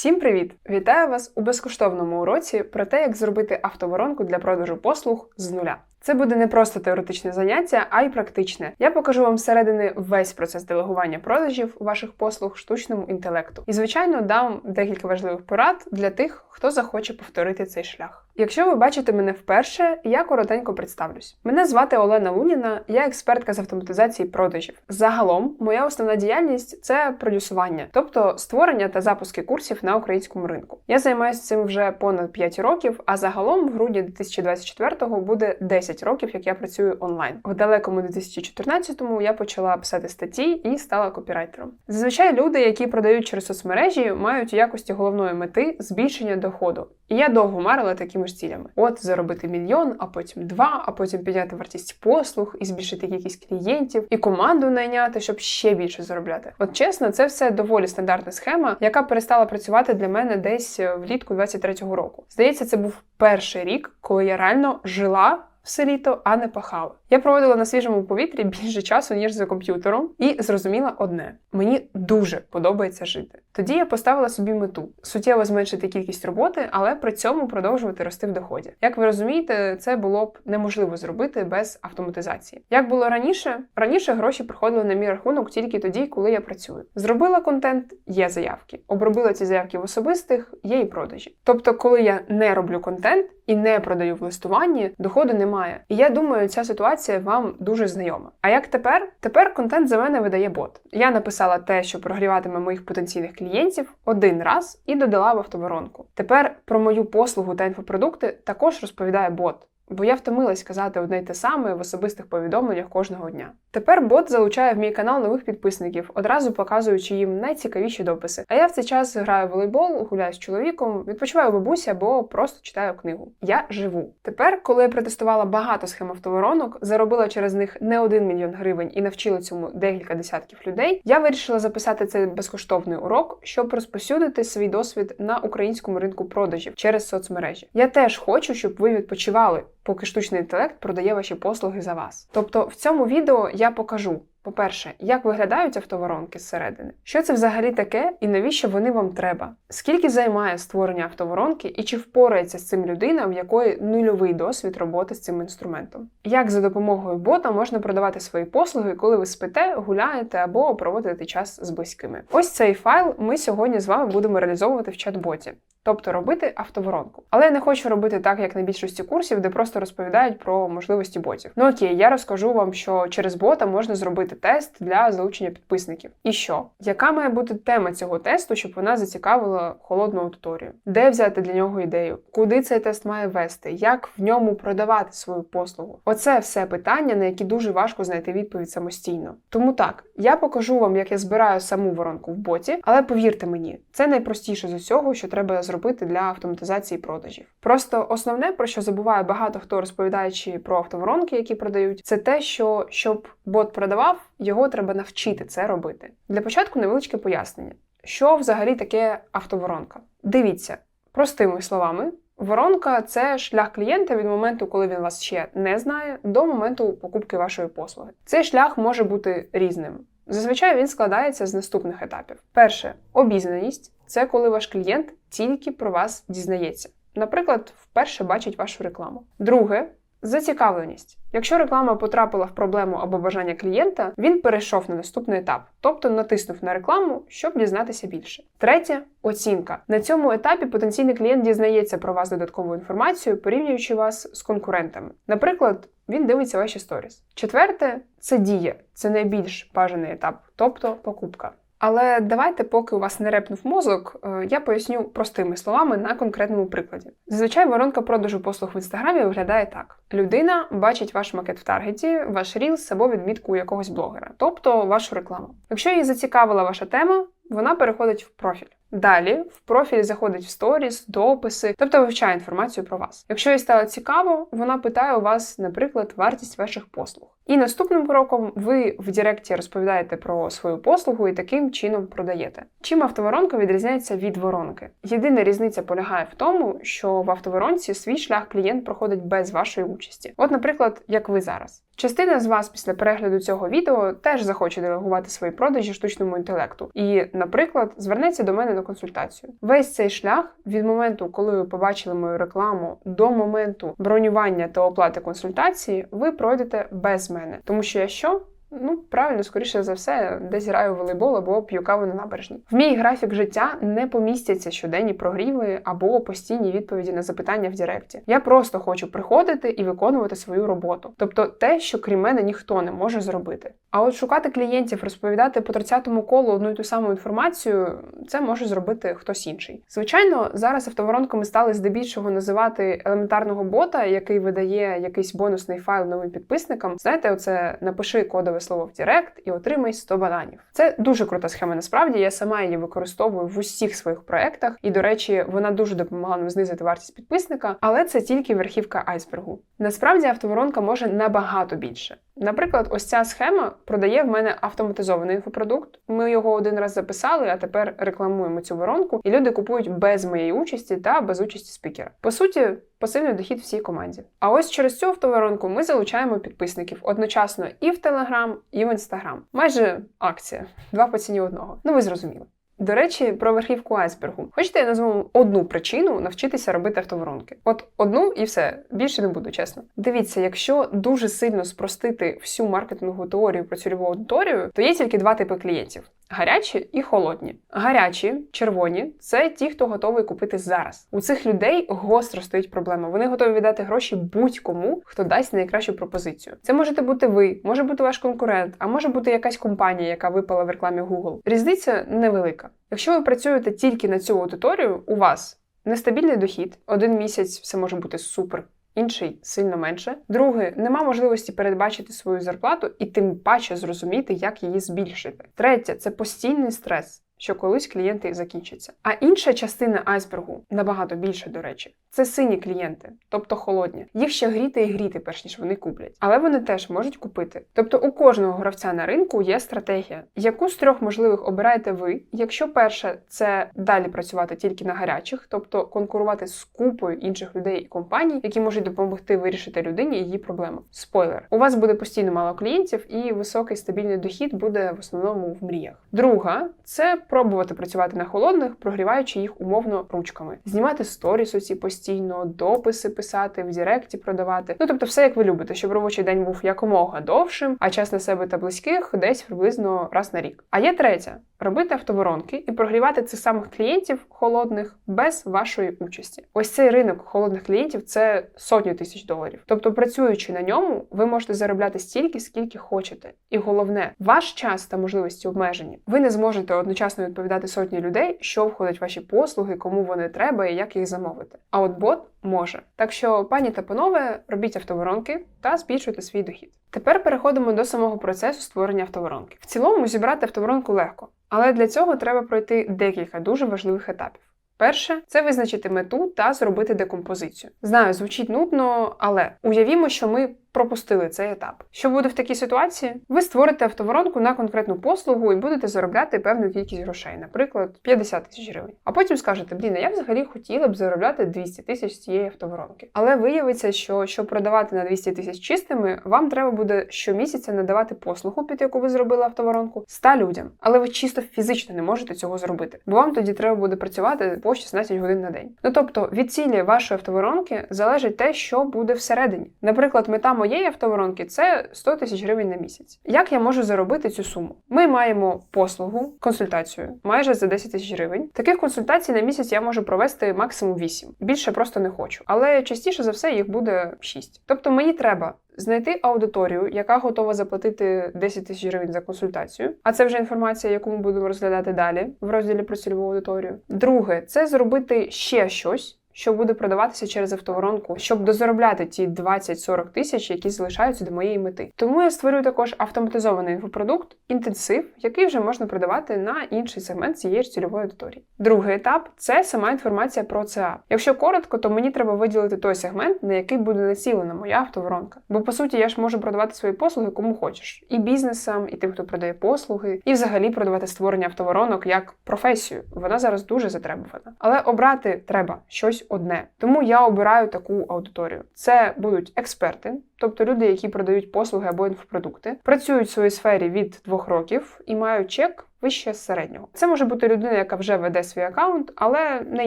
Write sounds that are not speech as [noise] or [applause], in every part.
Всім привіт! Вітаю вас у безкоштовному уроці про те, як зробити автоворонку для продажу послуг з нуля. Це буде не просто теоретичне заняття, а й практичне. Я покажу вам зсередини весь процес делегування продажів ваших послуг штучному інтелекту. І, звичайно, дам декілька важливих порад для тих, хто захоче повторити цей шлях. Якщо ви бачите мене вперше, я коротенько представлюсь. Мене звати Олена Луніна, я експертка з автоматизації продажів. Загалом, моя основна діяльність це продюсування, тобто створення та запуски курсів на українському ринку. Я займаюся цим вже понад 5 років, а загалом в грудні 2024-го буде 10 років, як я працюю онлайн. В далекому 2014-му я почала писати статті і стала копірайтером. Зазвичай люди, які продають через соцмережі, мають у якості головної мети збільшення доходу. І я довго марила такими ж цілями: от заробити мільйон, а потім два, а потім підняти вартість послуг і збільшити кількість клієнтів, і команду найняти, щоб ще більше заробляти. От чесно, це все доволі стандартна схема, яка перестала працювати для мене десь влітку 23-го року. Здається, це був перший рік, коли я реально жила все літо, а не пахала. Я проводила на свіжому повітрі більше часу, ніж за комп'ютером, і зрозуміла одне: мені дуже подобається жити. Тоді я поставила собі мету суттєво зменшити кількість роботи, але при цьому продовжувати рости в доході. Як ви розумієте, це було б неможливо зробити без автоматизації. Як було раніше, раніше гроші приходили на мій рахунок тільки тоді, коли я працюю. Зробила контент, є заявки. Обробила ці заявки в особистих, є і продажі. Тобто, коли я не роблю контент і не продаю в листуванні, доходу немає. І я думаю, ця ситуація вам дуже знайома. А як тепер? Тепер контент за мене видає бот. Я написала те, що прогріватиме моїх потенційних клієнтів один раз і додала в автоворонку. Тепер про мою послугу та інфопродукти також розповідає бот бо я втомилась казати одне й те саме в особистих повідомленнях кожного дня. Тепер бот залучає в мій канал нових підписників, одразу показуючи їм найцікавіші дописи. А я в цей час граю в волейбол, гуляю з чоловіком, відпочиваю у бабусі або просто читаю книгу. Я живу. Тепер, коли я протестувала багато схем автоворонок, заробила через них не один мільйон гривень і навчила цьому декілька десятків людей. Я вирішила записати цей безкоштовний урок, щоб розпосюдити свій досвід на українському ринку продажів через соцмережі. Я теж хочу, щоб ви відпочивали поки штучний інтелект продає ваші послуги за вас. Тобто в цьому відео я покажу. По-перше, як виглядають автоворонки зсередини? Що це взагалі таке і навіщо вони вам треба? Скільки займає створення автоворонки і чи впорається з цим людина, в якої нульовий досвід роботи з цим інструментом? Як за допомогою бота можна продавати свої послуги, коли ви спите, гуляєте або проводите час з близькими? Ось цей файл ми сьогодні з вами будемо реалізовувати в чат-боті тобто робити автоворонку. Але я не хочу робити так, як на більшості курсів, де просто розповідають про можливості ботів. Ну окей, я розкажу вам, що через бота можна зробити тест для залучення підписників. І що? Яка має бути тема цього тесту, щоб вона зацікавила холодну аудиторію? Де взяти для нього ідею? Куди цей тест має вести? Як в ньому продавати свою послугу? Оце все питання, на які дуже важко знайти відповідь самостійно. Тому так, я покажу вам, як я збираю саму воронку в боті, але повірте мені, це найпростіше з усього, що треба зробити для автоматизації продажів. Просто основне, про що забуває багато хто розповідаючи про автоворонки, які продають, це те, що щоб бот продавав, його треба навчити це робити. Для початку невеличке пояснення, що взагалі таке автоворонка. Дивіться, простими словами. Воронка це шлях клієнта від моменту, коли він вас ще не знає, до моменту покупки вашої послуги. Цей шлях може бути різним. Зазвичай він складається з наступних етапів: перше обізнаність це коли ваш клієнт тільки про вас дізнається. Наприклад, вперше бачить вашу рекламу. Друге Зацікавленість. Якщо реклама потрапила в проблему або бажання клієнта, він перейшов на наступний етап, тобто натиснув на рекламу, щоб дізнатися більше. Третє оцінка. На цьому етапі потенційний клієнт дізнається про вас додаткову інформацію, порівнюючи вас з конкурентами. Наприклад, він дивиться ваші сторіс. Четверте це дія, це найбільш бажаний етап, тобто покупка. Але давайте, поки у вас не репнув мозок, е, я поясню простими словами на конкретному прикладі. Зазвичай воронка продажу послуг в інстаграмі виглядає так: людина бачить ваш макет в таргеті, ваш рілс або відмітку якогось блогера, тобто вашу рекламу. Якщо її зацікавила ваша тема, вона переходить в профіль. Далі в профіль заходить в сторіс, дописи, тобто вивчає інформацію про вас. Якщо їй стало цікаво, вона питає у вас, наприклад, вартість ваших послуг. І наступним кроком ви в Директі розповідаєте про свою послугу і таким чином продаєте. Чим автоворонка відрізняється від воронки? Єдина різниця полягає в тому, що в автоворонці свій шлях клієнт проходить без вашої участі. От, наприклад, як ви зараз. Частина з вас після перегляду цього відео теж захоче делегувати свої продажі штучному інтелекту і, наприклад, звернеться до мене на консультацію. Весь цей шлях від моменту, коли ви побачили мою рекламу, до моменту бронювання та оплати консультації, ви пройдете без мене, тому що я що? Ну, правильно, скоріше за все, десь граю в волейбол або п'ю каву на набережній. В мій графік життя не помістяться щоденні прогріви або постійні відповіді на запитання в Директі. Я просто хочу приходити і виконувати свою роботу, тобто те, що крім мене ніхто не може зробити. А от шукати клієнтів, розповідати по 30-му колу одну і ту саму інформацію, це може зробити хтось інший. Звичайно, зараз автоворонками стали здебільшого називати елементарного бота, який видає якийсь бонусний файл новим підписникам. Знаєте, оце напиши кодове слово в Директ і отримай 100 бананів. Це дуже крута схема. Насправді я сама її використовую в усіх своїх проектах, і до речі, вона дуже допомагала нам знизити вартість підписника, але це тільки верхівка айсбергу. Насправді автоворонка може набагато більше. Наприклад, ось ця схема продає в мене автоматизований інфопродукт. Ми його один раз записали, а тепер рекламуємо цю воронку, і люди купують без моєї участі та без участі спікера. По суті, пасивний дохід всій команді. А ось через цю автоворонку ми залучаємо підписників одночасно і в Телеграм, і в Інстаграм. Майже акція, два по ціні одного. Ну ви зрозуміли. До речі, про верхівку айсбергу. Хочете, я назву одну причину навчитися робити автоворонки? От одну і все більше не буду, чесно. Дивіться, якщо дуже сильно спростити всю маркетингову теорію про цільову аудиторію, то є тільки два типи клієнтів: гарячі і холодні. Гарячі, червоні це ті, хто готовий купити зараз. У цих людей гостро стоїть проблема. Вони готові віддати гроші будь-кому, хто дасть найкращу пропозицію. Це можете бути ви, може бути ваш конкурент, а може бути якась компанія, яка випала в рекламі Google. Різниця невелика. Якщо ви працюєте тільки на цю аудиторію, у вас нестабільний дохід, один місяць все може бути супер. Інший сильно менше. Друге, нема можливості передбачити свою зарплату і тим паче зрозуміти, як її збільшити. Третє це постійний стрес, що колись клієнти закінчаться. А інша частина айсбергу набагато більше, до речі, це сині клієнти, тобто холодні. Їх ще гріти і гріти, перш ніж вони куплять. Але вони теж можуть купити. Тобто у кожного гравця на ринку є стратегія, яку з трьох можливих обираєте ви. Якщо перша це далі працювати тільки на гарячих, тобто конкурувати з купою інших людей і компаній, які можуть допомогти вирішити людині її проблему. Спойлер, у вас буде постійно мало клієнтів, і високий стабільний дохід буде в основному в мріях. Друга це пробувати працювати на холодних, прогріваючи їх умовно ручками, знімати сторіс оці постійно, дописи писати, в Директі продавати. Ну тобто, все як ви любите, щоб робочий день був якомога довшим, а час на себе та близьких десь приблизно раз на рік. А є третя робити автоворонки і прогрівати цих самих клієнтів холодних без вашої участі. Ось цей ринок холодних клієнтів це сотні тисяч доларів. Тобто, працюючи на ньому, ви можете заробляти стільки, скільки хочете. І головне, ваш час та можливості обмежені. Ви не зможете одночасно відповідати сотні людей, що входить в ваші послуги, кому вони треба і як їх замовити. А от бот може. Так що, пані та панове, робіть автоворонки та збільшуйте свій дохід. Тепер переходимо до самого процесу створення автоворонки. В цілому зібрати автоворонку легко, але для цього треба пройти декілька дуже важливих етапів. Перше це визначити мету та зробити декомпозицію. Знаю, звучить нудно, але уявімо, що ми пропустили цей етап. Що буде в такій ситуації? Ви створите автоворонку на конкретну послугу і будете заробляти певну кількість грошей, наприклад, 50 тисяч гривень. А потім скажете, блін, а я взагалі хотіла б заробляти 200 тисяч з цієї автоворонки. Але виявиться, що щоб продавати на 200 тисяч чистими, вам треба буде щомісяця надавати послугу, під яку ви зробили автоворонку, 100 людям. Але ви чисто фізично не можете цього зробити, бо вам тоді треба буде працювати по 16 годин на день. Ну тобто від цілі вашої автоворонки залежить те, що буде всередині. Наприклад, мета моєї автоворонки це 100 тисяч гривень на місяць. Як я можу заробити цю суму? Ми маємо послугу, консультацію майже за 10 тисяч гривень. Таких консультацій на місяць я можу провести максимум 8. Більше просто не хочу. Але частіше за все їх буде 6. Тобто мені треба. Знайти аудиторію, яка готова заплатити 10 тисяч гривень за консультацію, а це вже інформація, яку ми будемо розглядати далі в розділі про цільову аудиторію. Друге, це зробити ще щось, що буде продаватися через автоворонку, щоб дозаробляти ті 20-40 тисяч, які залишаються до моєї мети. Тому я створюю також автоматизований інфопродукт, інтенсив, який вже можна продавати на інший сегмент цієї ж цільової аудиторії. Другий етап це сама інформація про ЦА. Якщо коротко, то мені треба виділити той сегмент, на який буде націлена моя автоворонка. Бо по суті я ж можу продавати свої послуги кому хочеш, і бізнесам, і тим, хто продає послуги, і взагалі продавати створення автоворонок як професію. Вона зараз дуже затребувана. Але обрати треба щось одне. Тому я обираю таку аудиторію. Це будуть експерти, тобто люди, які продають послуги або інфопродукти, працюють в своїй сфері від двох років і мають чек. Вище середнього. Це може бути людина, яка вже веде свій аккаунт, але не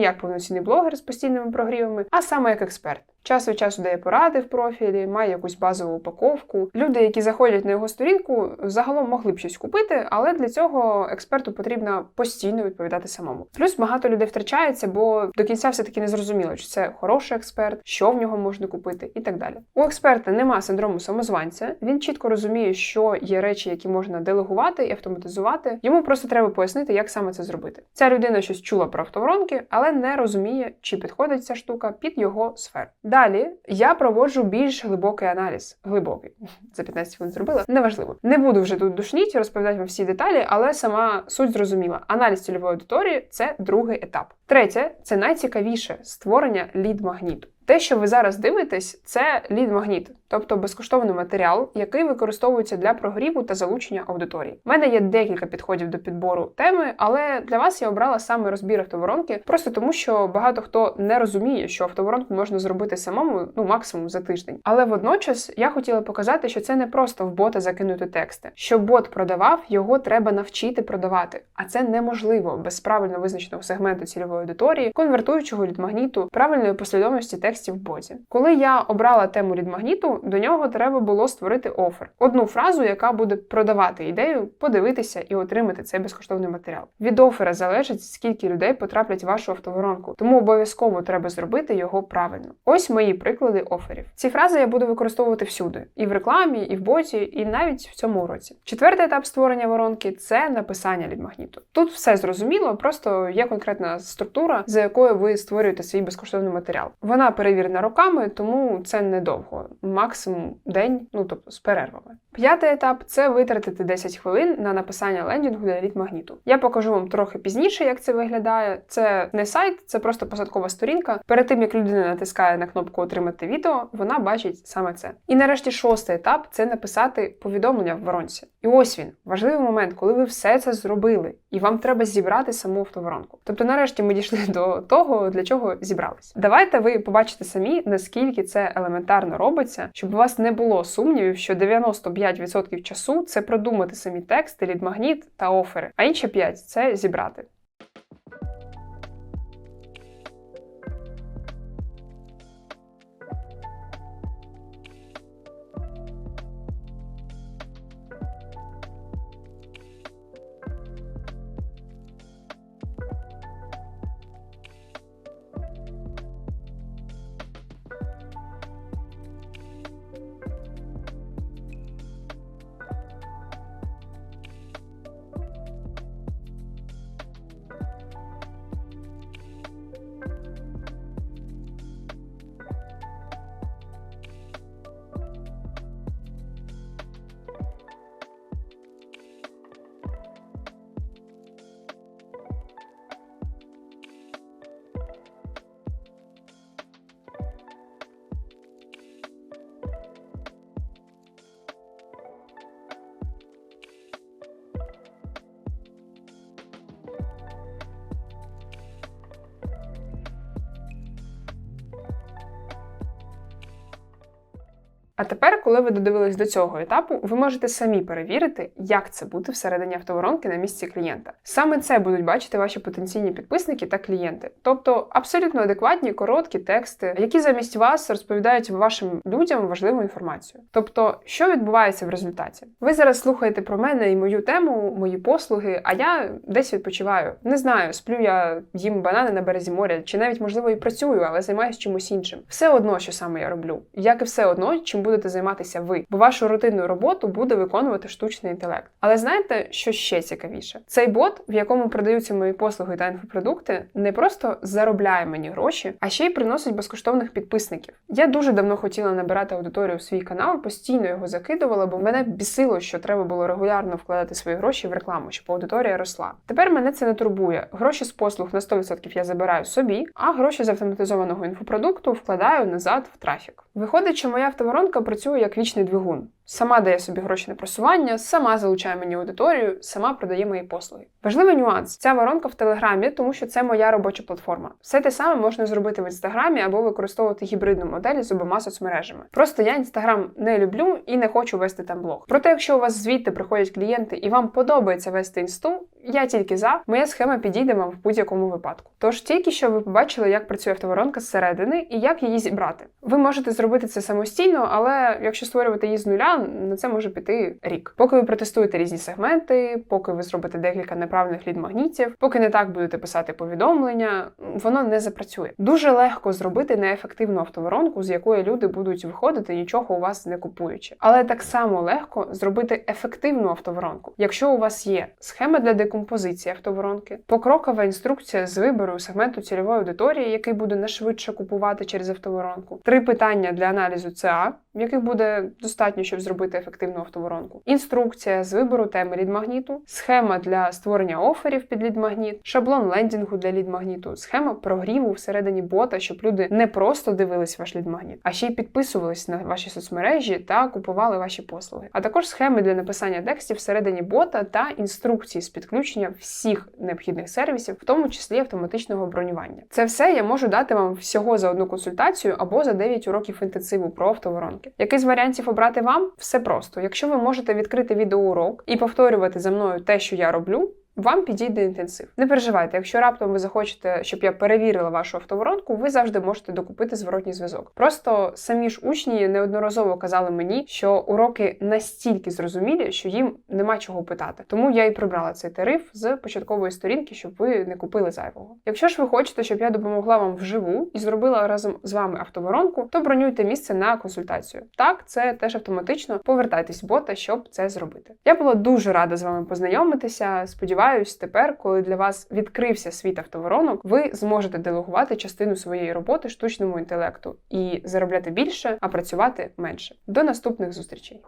як повноцінний блогер з постійними прогрівами, а саме як експерт. Час від часу дає поради в профілі, має якусь базову упаковку. Люди, які заходять на його сторінку, загалом могли б щось купити, але для цього експерту потрібно постійно відповідати самому. Плюс багато людей втрачається, бо до кінця все таки не зрозуміло, чи це хороший експерт, що в нього можна купити, і так далі. У експерта нема синдрому самозванця. Він чітко розуміє, що є речі, які можна делегувати і автоматизувати. Йому просто треба пояснити, як саме це зробити. Ця людина щось чула про автоворонки, але не розуміє, чи підходить ця штука під його сферу. Далі я проводжу більш глибокий аналіз. Глибокий [laughs] за 15 хвилин зробила. Неважливо. Не буду вже тут душніть, розповідати вам всі деталі, але сама суть зрозуміла. Аналіз цільової аудиторії це другий етап. Третє це найцікавіше створення лід-магніту. Те, що ви зараз дивитесь, це лід-магніт, тобто безкоштовний матеріал, який використовується для прогріву та залучення аудиторії. У мене є декілька підходів до підбору теми, але для вас я обрала саме розбір автоворонки, просто тому що багато хто не розуміє, що автоворонку можна зробити самому, ну максимум за тиждень. Але водночас я хотіла показати, що це не просто в бота закинути тексти. Щоб бот продавав, його треба навчити продавати, а це неможливо без правильно визначеного сегменту цільової аудиторії, конвертуючого лід-магніту, правильної послідовності текстів в боті. Коли я обрала тему лід-магніту, до нього треба було створити офер. Одну фразу, яка буде продавати ідею, подивитися і отримати цей безкоштовний матеріал. Від офера залежить, скільки людей потраплять в вашу автоворонку, тому обов'язково треба зробити його правильно. Ось мої приклади оферів. Ці фрази я буду використовувати всюди: і в рекламі, і в боті, і навіть в цьому уроці. Четвертий етап створення воронки це написання лід-магніту. Тут все зрозуміло, просто є конкретна структура, за якою ви створюєте свій безкоштовний матеріал. Вона перевірена роками, тому це недовго, максимум день, ну тобто з перервами. П'ятий етап це витратити 10 хвилин на написання лендінгу для лід-магніту. Я покажу вам трохи пізніше, як це виглядає. Це не сайт, це просто посадкова сторінка. Перед тим як людина натискає на кнопку Отримати відео, вона бачить саме це. І нарешті шостий етап це написати повідомлення в воронці. І ось він важливий момент, коли ви все це зробили, і вам треба зібрати саму автоворонку. Тобто, нарешті ми дійшли до того, для чого зібрались. Давайте ви побачите самі, наскільки це елементарно робиться, щоб у вас не було сумнівів, що 95% часу це продумати самі тексти, лідмагніт та офери, а інші 5% – це зібрати. А тепер, коли ви додивились до цього етапу, ви можете самі перевірити, як це бути всередині автоворонки на місці клієнта. Саме це будуть бачити ваші потенційні підписники та клієнти, тобто абсолютно адекватні, короткі тексти, які замість вас розповідають вашим людям важливу інформацію. Тобто, що відбувається в результаті? Ви зараз слухаєте про мене і мою тему, мої послуги, а я десь відпочиваю. Не знаю, сплю я їм банани на березі моря, чи навіть можливо і працюю, але займаюся чимось іншим. Все одно, що саме я роблю, як і все одно, чим будете займатися ви, бо вашу рутинну роботу буде виконувати штучний інтелект. Але знаєте, що ще цікавіше? Цей бот, в якому продаються мої послуги та інфопродукти, не просто заробляє мені гроші, а ще й приносить безкоштовних підписників. Я дуже давно хотіла набирати аудиторію в свій канал, постійно його закидувала, бо мене бісило, що треба було регулярно вкладати свої гроші в рекламу, щоб аудиторія росла. Тепер мене це не турбує. Гроші з послуг на 100% я забираю собі, а гроші з автоматизованого інфопродукту вкладаю назад в трафік. Виходить, що моя автоворонка працює як вічний двигун. Сама дає собі гроші на просування, сама залучає мені аудиторію, сама продає мої послуги. Важливий нюанс: ця воронка в Телеграмі, тому що це моя робоча платформа. Все те саме можна зробити в інстаграмі або використовувати гібридну модель з обома соцмережами. Просто я інстаграм не люблю і не хочу вести там блог. Проте, якщо у вас звідти приходять клієнти і вам подобається вести інсту, я тільки за. Моя схема підійде вам в будь-якому випадку. Тож тільки що ви побачили, як працює автоворонка зсередини і як її зібрати. Ви можете зробити це самостійно, але якщо створювати її з нуля, на це може піти рік. Поки ви протестуєте різні сегменти, поки ви зробите декілька неправильних лід-магнітів, поки не так будете писати повідомлення, воно не запрацює. Дуже легко зробити неефективну автоворонку, з якої люди будуть виходити, нічого у вас не купуючи. Але так само легко зробити ефективну автоворонку, якщо у вас є схема для декомпозиції автоворонки, покрокова інструкція з вибору сегменту цільової аудиторії, який буде найшвидше купувати через автоворонку, три питання для аналізу ЦА, яких буде достатньо, щоб зробити ефективну автоворонку, інструкція з вибору теми лідмагніту, схема для створення оферів під лідмагніт, шаблон лендінгу для лідмагніту, схема прогріву всередині бота, щоб люди не просто дивились ваш лідмагніт, а ще й підписувались на ваші соцмережі та купували ваші послуги. А також схеми для написання текстів всередині бота та інструкції з підключення всіх необхідних сервісів, в тому числі автоматичного бронювання. Це все я можу дати вам всього за одну консультацію або за 9 уроків інтенсиву про автоворонки. Який з варіантів обрати вам? Все просто. Якщо ви можете відкрити відеоурок і повторювати за мною те, що я роблю. Вам підійде інтенсив. Не переживайте, якщо раптом ви захочете, щоб я перевірила вашу автоворонку, ви завжди можете докупити зворотній зв'язок. Просто самі ж учні неодноразово казали мені, що уроки настільки зрозумілі, що їм нема чого питати. Тому я і прибрала цей тариф з початкової сторінки, щоб ви не купили зайвого. Якщо ж ви хочете, щоб я допомогла вам вживу і зробила разом з вами автоворонку, то бронюйте місце на консультацію. Так, це теж автоматично. Повертайтесь в бота, щоб це зробити. Я була дуже рада з вами познайомитися. Сподіваюся. Сподіваюсь, тепер, коли для вас відкрився світ автоворонок, ви зможете делегувати частину своєї роботи штучному інтелекту і заробляти більше, а працювати менше. До наступних зустрічей!